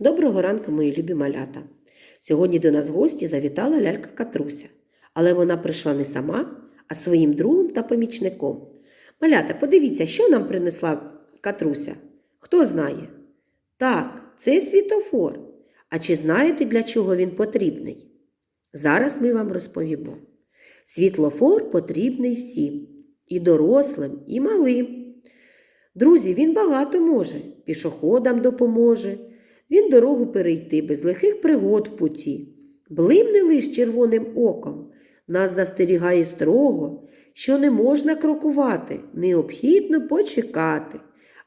Доброго ранку, мої любі малята. Сьогодні до нас в гості завітала лялька Катруся, але вона прийшла не сама, а своїм другом та помічником. Малята, подивіться, що нам принесла Катруся. Хто знає? Так, це світофор. А чи знаєте, для чого він потрібний? Зараз ми вам розповімо. Світлофор потрібний всім і дорослим, і малим. Друзі, він багато може, пішоходам допоможе. Він дорогу перейти без лихих пригод в путі. Блимне лиш червоним оком, нас застерігає строго, що не можна крокувати, необхідно почекати,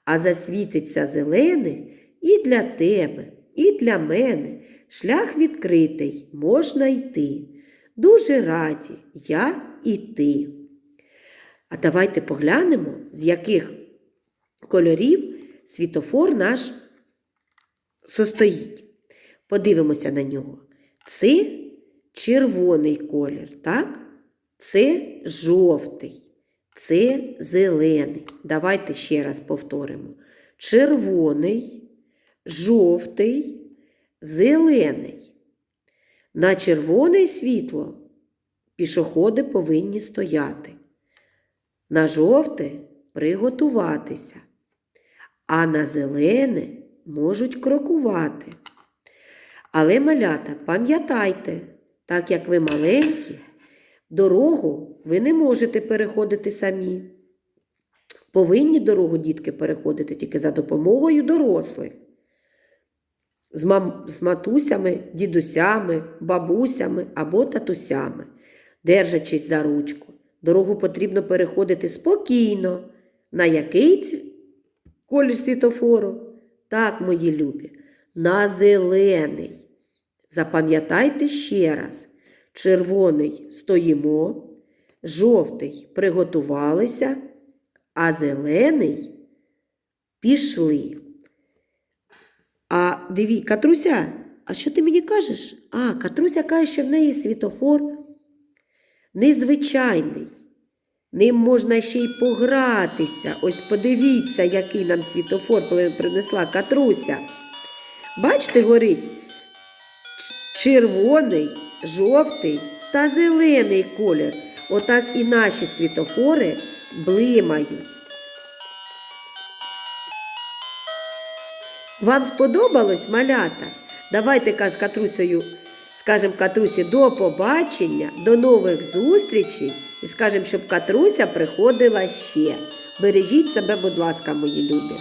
а засвітиться зелене і для тебе, і для мене. Шлях відкритий, можна йти. Дуже раді я і ти. А давайте поглянемо, з яких кольорів світофор наш состоїть. Подивимося на нього. Це червоний колір, так? Це жовтий, це зелений. Давайте ще раз повторимо. Червоний, жовтий, зелений. На червоне світло пішоходи повинні стояти. На жовте приготуватися, а на зелене можуть крокувати. Але, малята, пам'ятайте, так як ви маленькі, дорогу ви не можете переходити самі. Повинні дорогу дітки переходити тільки за допомогою дорослих. З, мам... з матусями, дідусями, бабусями або татусями, держачись за ручку. Дорогу потрібно переходити спокійно. На який колір світофору? Так, мої любі, на зелений. Запам'ятайте ще раз: червоний стоїмо, жовтий приготувалися, а зелений пішли. А диві, Катруся, а що ти мені кажеш? А, Катруся каже, що в неї світофор незвичайний. Ним можна ще й погратися. Ось подивіться, який нам світофор принесла Катруся. Бачите, горить червоний, жовтий та зелений колір. Отак і наші світофори блимають. Вам сподобалось малята? Давайте ка- з Катрусею скажемо Катрусі до побачення, до нових зустрічей і скажемо, щоб Катруся приходила ще. Бережіть себе, будь ласка, мої любі.